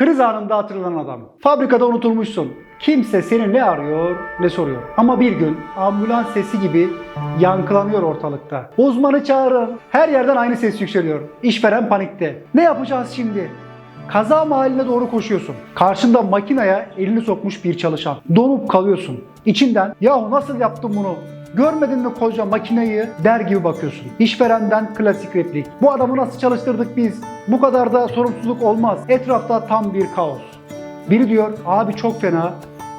Kriz anında hatırlanan adam. Fabrikada unutulmuşsun. Kimse seni ne arıyor ne soruyor. Ama bir gün ambulans sesi gibi yankılanıyor ortalıkta. Uzmanı çağırın. Her yerden aynı ses yükseliyor. İşveren panikte. Ne yapacağız şimdi? Kaza mahalline doğru koşuyorsun. Karşında makineye elini sokmuş bir çalışan. Donup kalıyorsun. İçinden yahu nasıl yaptın bunu? Görmedin mi koca makineyi der gibi bakıyorsun. İşverenden klasik replik. Bu adamı nasıl çalıştırdık biz? Bu kadar da sorumsuzluk olmaz. Etrafta tam bir kaos. Biri diyor abi çok fena.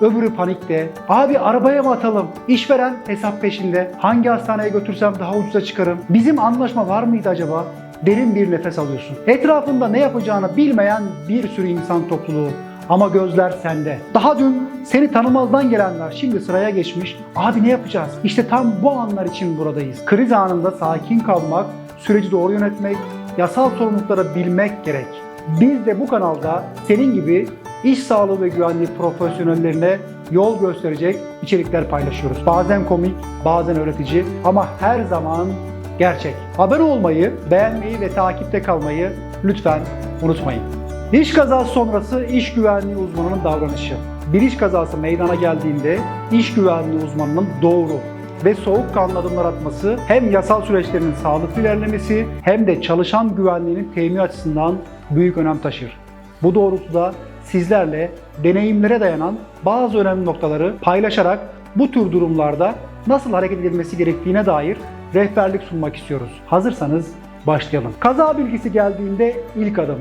Öbürü panikte. Abi arabaya mı atalım? İşveren hesap peşinde. Hangi hastaneye götürsem daha ucuza çıkarım? Bizim anlaşma var mıydı acaba? Derin bir nefes alıyorsun. Etrafında ne yapacağını bilmeyen bir sürü insan topluluğu. Ama gözler sende. Daha dün seni tanımazdan gelenler şimdi sıraya geçmiş. Abi ne yapacağız? İşte tam bu anlar için buradayız. Kriz anında sakin kalmak, süreci doğru yönetmek, yasal sorumlulukları bilmek gerek. Biz de bu kanalda senin gibi iş sağlığı ve güvenliği profesyonellerine yol gösterecek içerikler paylaşıyoruz. Bazen komik, bazen öğretici ama her zaman gerçek. Abone olmayı, beğenmeyi ve takipte kalmayı lütfen unutmayın. İş kazası sonrası iş güvenliği uzmanının davranışı. Bir iş kazası meydana geldiğinde iş güvenliği uzmanının doğru ve soğukkanlı adımlar atması hem yasal süreçlerin sağlıklı ilerlemesi hem de çalışan güvenliğinin temin açısından büyük önem taşır. Bu doğrultuda sizlerle deneyimlere dayanan bazı önemli noktaları paylaşarak bu tür durumlarda nasıl hareket edilmesi gerektiğine dair rehberlik sunmak istiyoruz. Hazırsanız başlayalım. Kaza bilgisi geldiğinde ilk adım.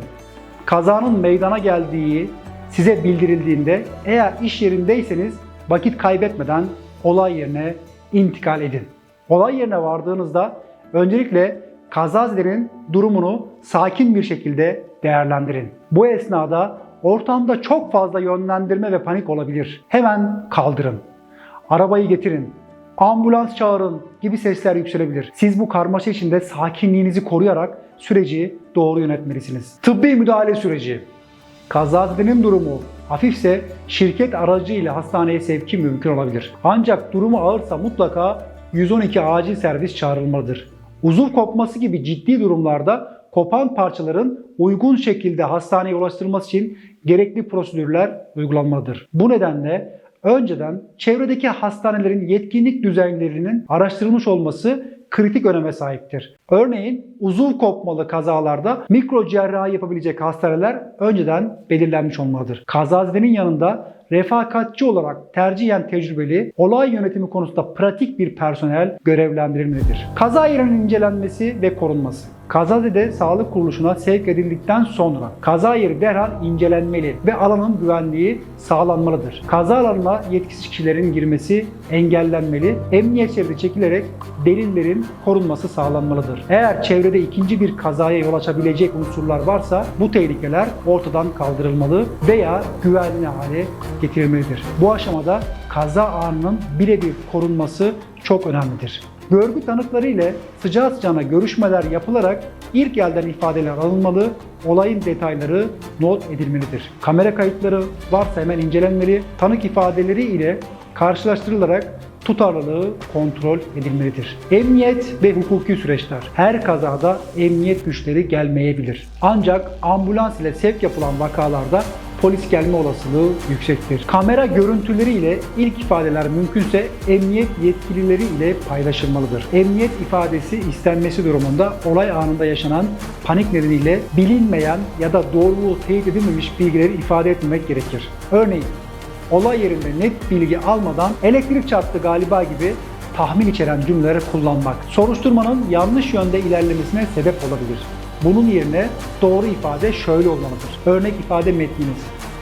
Kazanın meydana geldiği size bildirildiğinde eğer iş yerindeyseniz vakit kaybetmeden olay yerine intikal edin. Olay yerine vardığınızda öncelikle kazazedenin durumunu sakin bir şekilde değerlendirin. Bu esnada ortamda çok fazla yönlendirme ve panik olabilir. Hemen kaldırın. Arabayı getirin. Ambulans çağırın gibi sesler yükselebilir. Siz bu karmaşa içinde sakinliğinizi koruyarak süreci doğru yönetmelisiniz. Tıbbi müdahale süreci. Kazazedenin durumu hafifse şirket aracıyla hastaneye sevki mümkün olabilir. Ancak durumu ağırsa mutlaka 112 acil servis çağrılmalıdır. Uzuv kopması gibi ciddi durumlarda kopan parçaların uygun şekilde hastaneye ulaştırılması için gerekli prosedürler uygulanmalıdır. Bu nedenle önceden çevredeki hastanelerin yetkinlik düzeylerinin araştırılmış olması kritik öneme sahiptir. Örneğin uzuv kopmalı kazalarda mikro cerrahi yapabilecek hastaneler önceden belirlenmiş olmalıdır. Kazazedenin yanında refakatçi olarak tercihen tecrübeli, olay yönetimi konusunda pratik bir personel görevlendirilmelidir. Kaza yerinin incelenmesi ve korunması. Kazazede sağlık kuruluşuna sevk edildikten sonra kaza yeri derhal incelenmeli ve alanın güvenliği sağlanmalıdır. Kaza alanına yetkisiz kişilerin girmesi engellenmeli, emniyet şeridi çekilerek delillerin korunması sağlanmalıdır. Eğer çevrede ikinci bir kazaya yol açabilecek unsurlar varsa bu tehlikeler ortadan kaldırılmalı veya güvenli hale getirilmelidir. Bu aşamada kaza anının birebir korunması çok önemlidir. Görgü tanıkları ile sıcağı sıcağına görüşmeler yapılarak ilk elden ifadeler alınmalı, olayın detayları not edilmelidir. Kamera kayıtları varsa hemen incelenmeli, tanık ifadeleri ile karşılaştırılarak tutarlılığı kontrol edilmelidir. Emniyet ve hukuki süreçler. Her kazada emniyet güçleri gelmeyebilir. Ancak ambulans ile sevk yapılan vakalarda polis gelme olasılığı yüksektir. Kamera görüntüleri ile ilk ifadeler mümkünse emniyet yetkilileri ile paylaşılmalıdır. Emniyet ifadesi istenmesi durumunda olay anında yaşanan panik nedeniyle bilinmeyen ya da doğruluğu teyit edilmemiş bilgileri ifade etmemek gerekir. Örneğin olay yerinde net bilgi almadan elektrik çarptı galiba gibi tahmin içeren cümleleri kullanmak soruşturmanın yanlış yönde ilerlemesine sebep olabilir. Bunun yerine doğru ifade şöyle olmalıdır. Örnek ifade metniniz.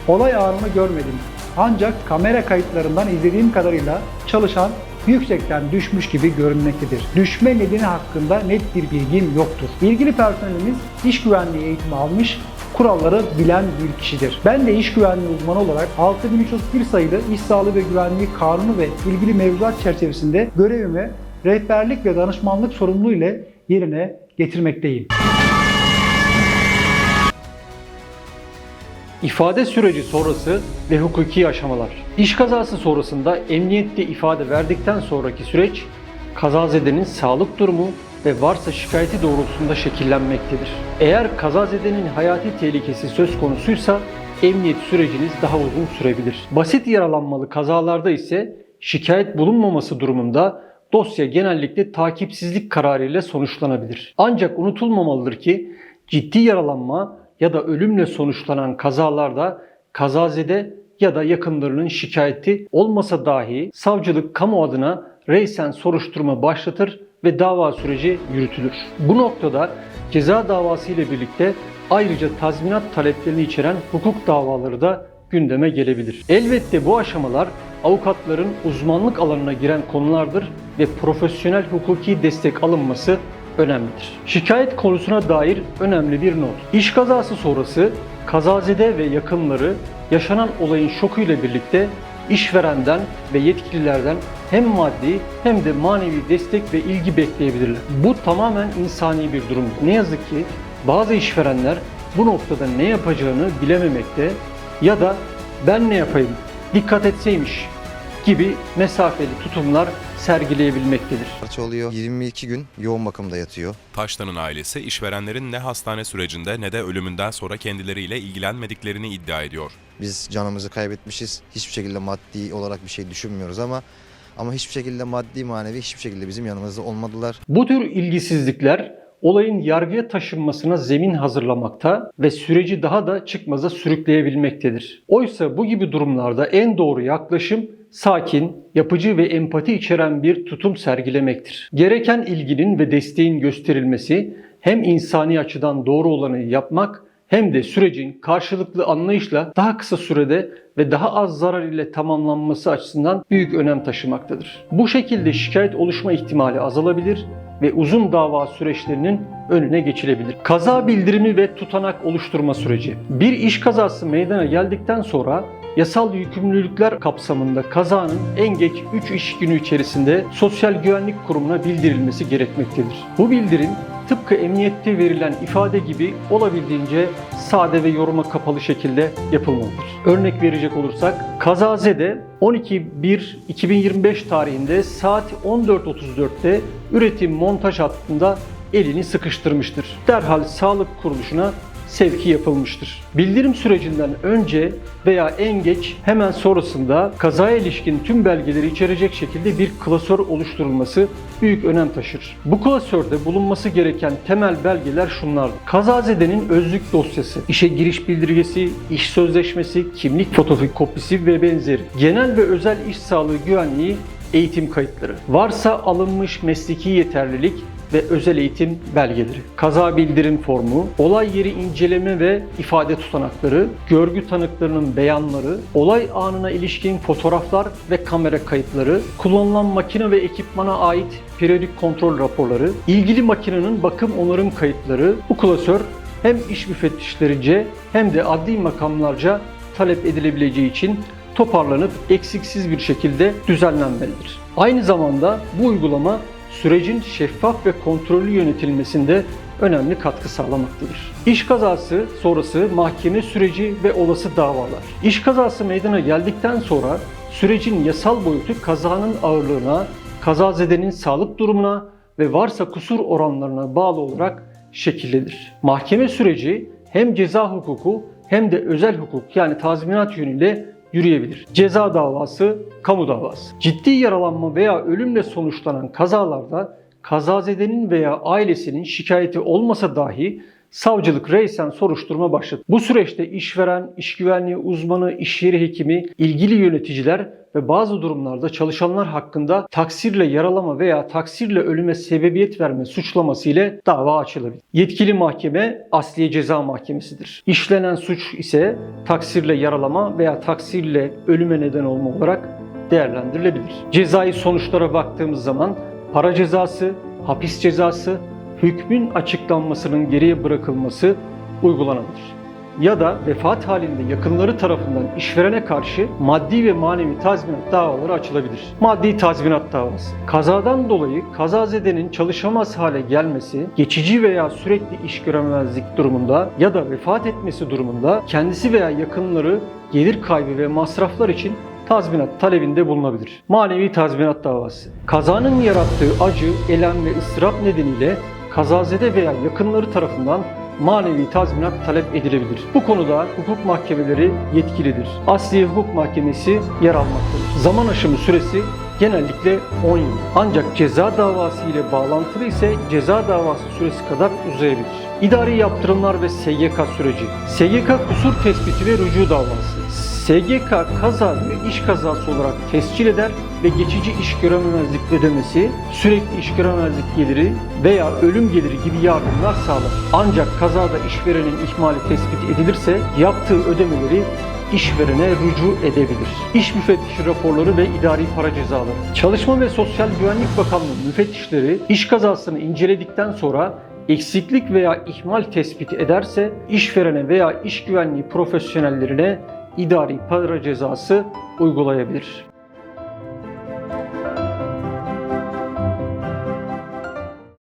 Olay anını görmedim. Ancak kamera kayıtlarından izlediğim kadarıyla çalışan yüksekten düşmüş gibi görünmektedir. Düşme nedeni hakkında net bir bilgim yoktur. İlgili personelimiz iş güvenliği eğitimi almış, kuralları bilen bir kişidir. Ben de iş güvenliği uzmanı olarak 6331 sayılı İş Sağlığı ve Güvenliği Kanunu ve ilgili mevzuat çerçevesinde görevimi rehberlik ve danışmanlık sorumluluğu ile yerine getirmekteyim. İfade süreci sonrası ve hukuki aşamalar. İş kazası sonrasında emniyette ifade verdikten sonraki süreç kazazedenin sağlık durumu ve varsa şikayeti doğrultusunda şekillenmektedir. Eğer kazazedenin hayati tehlikesi söz konusuysa emniyet süreciniz daha uzun sürebilir. Basit yaralanmalı kazalarda ise şikayet bulunmaması durumunda dosya genellikle takipsizlik kararıyla sonuçlanabilir. Ancak unutulmamalıdır ki ciddi yaralanma ya da ölümle sonuçlanan kazalarda kazazede ya da yakınlarının şikayeti olmasa dahi savcılık kamu adına reysen soruşturma başlatır ve dava süreci yürütülür. Bu noktada ceza davası ile birlikte ayrıca tazminat taleplerini içeren hukuk davaları da gündeme gelebilir. Elbette bu aşamalar avukatların uzmanlık alanına giren konulardır ve profesyonel hukuki destek alınması önemlidir. Şikayet konusuna dair önemli bir not. İş kazası sonrası kazazede ve yakınları yaşanan olayın şokuyla birlikte işverenden ve yetkililerden hem maddi hem de manevi destek ve ilgi bekleyebilirler. Bu tamamen insani bir durum. Ne yazık ki bazı işverenler bu noktada ne yapacağını bilememekte ya da ben ne yapayım dikkat etseymiş gibi mesafeli tutumlar sergileyebilmektedir. Parça oluyor. 22 gün yoğun bakımda yatıyor. Taştan'ın ailesi işverenlerin ne hastane sürecinde ne de ölümünden sonra kendileriyle ilgilenmediklerini iddia ediyor. Biz canımızı kaybetmişiz. Hiçbir şekilde maddi olarak bir şey düşünmüyoruz ama ama hiçbir şekilde maddi manevi hiçbir şekilde bizim yanımızda olmadılar. Bu tür ilgisizlikler olayın yargıya taşınmasına zemin hazırlamakta ve süreci daha da çıkmaza sürükleyebilmektedir. Oysa bu gibi durumlarda en doğru yaklaşım sakin, yapıcı ve empati içeren bir tutum sergilemektir. Gereken ilginin ve desteğin gösterilmesi hem insani açıdan doğru olanı yapmak hem de sürecin karşılıklı anlayışla daha kısa sürede ve daha az zarar ile tamamlanması açısından büyük önem taşımaktadır. Bu şekilde şikayet oluşma ihtimali azalabilir ve uzun dava süreçlerinin önüne geçilebilir. Kaza bildirimi ve tutanak oluşturma süreci. Bir iş kazası meydana geldikten sonra yasal yükümlülükler kapsamında kazanın en geç 3 iş günü içerisinde Sosyal Güvenlik Kurumu'na bildirilmesi gerekmektedir. Bu bildirim tıpkı emniyette verilen ifade gibi olabildiğince sade ve yoruma kapalı şekilde yapılmalıdır. Örnek verecek olursak Kazazede 12.1.2025 tarihinde saat 14.34'te üretim montaj hattında elini sıkıştırmıştır. Derhal sağlık kuruluşuna sevki yapılmıştır. Bildirim sürecinden önce veya en geç hemen sonrasında kazaya ilişkin tüm belgeleri içerecek şekilde bir klasör oluşturulması büyük önem taşır. Bu klasörde bulunması gereken temel belgeler şunlardır. Kazazedenin özlük dosyası, işe giriş bildirgesi, iş sözleşmesi, kimlik fotokopisi ve benzeri. Genel ve özel iş sağlığı güvenliği eğitim kayıtları. Varsa alınmış mesleki yeterlilik ve özel eğitim belgeleri, kaza bildirim formu, olay yeri inceleme ve ifade tutanakları, görgü tanıklarının beyanları, olay anına ilişkin fotoğraflar ve kamera kayıtları, kullanılan makine ve ekipmana ait periyodik kontrol raporları, ilgili makinenin bakım onarım kayıtları, bu klasör hem iş müfettişlerince hem de adli makamlarca talep edilebileceği için toparlanıp eksiksiz bir şekilde düzenlenmelidir. Aynı zamanda bu uygulama sürecin şeffaf ve kontrollü yönetilmesinde önemli katkı sağlamaktadır. İş kazası sonrası mahkeme süreci ve olası davalar. İş kazası meydana geldikten sonra sürecin yasal boyutu kazanın ağırlığına, kazazedenin sağlık durumuna ve varsa kusur oranlarına bağlı olarak şekillenir. Mahkeme süreci hem ceza hukuku hem de özel hukuk yani tazminat yönüyle yürüyebilir. Ceza davası, kamu davası. Ciddi yaralanma veya ölümle sonuçlanan kazalarda kazazedenin veya ailesinin şikayeti olmasa dahi savcılık reysen soruşturma başlatır. Bu süreçte işveren, iş güvenliği uzmanı, iş yeri hekimi, ilgili yöneticiler ve bazı durumlarda çalışanlar hakkında taksirle yaralama veya taksirle ölüme sebebiyet verme suçlaması ile dava açılabilir. Yetkili mahkeme Asliye Ceza Mahkemesi'dir. İşlenen suç ise taksirle yaralama veya taksirle ölüme neden olma olarak değerlendirilebilir. Cezai sonuçlara baktığımız zaman para cezası, hapis cezası, hükmün açıklanmasının geriye bırakılması uygulanabilir. Ya da vefat halinde yakınları tarafından işverene karşı maddi ve manevi tazminat davaları açılabilir. Maddi tazminat davası. Kazadan dolayı kazazedenin çalışamaz hale gelmesi, geçici veya sürekli iş görememezlik durumunda ya da vefat etmesi durumunda kendisi veya yakınları gelir kaybı ve masraflar için tazminat talebinde bulunabilir. Manevi tazminat davası. Kazanın yarattığı acı, elem ve ıstırap nedeniyle kazazede veya yakınları tarafından manevi tazminat talep edilebilir. Bu konuda hukuk mahkemeleri yetkilidir. Asliye Hukuk Mahkemesi yer almaktadır. Zaman aşımı süresi genellikle 10 yıl. Ancak ceza davası ile bağlantılı ise ceza davası süresi kadar uzayabilir. İdari yaptırımlar ve SGK süreci. SGK kusur tespiti ve rücu davası. SGK kaza ve iş kazası olarak tescil eder ve geçici iş görememezlik ödemesi, sürekli iş görememezlik geliri veya ölüm geliri gibi yardımlar sağlar. Ancak kazada işverenin ihmali tespit edilirse yaptığı ödemeleri işverene rücu edebilir. İş müfettişi raporları ve idari para cezaları. Çalışma ve Sosyal Güvenlik Bakanlığı müfettişleri iş kazasını inceledikten sonra eksiklik veya ihmal tespit ederse işverene veya iş güvenliği profesyonellerine idari para cezası uygulayabilir.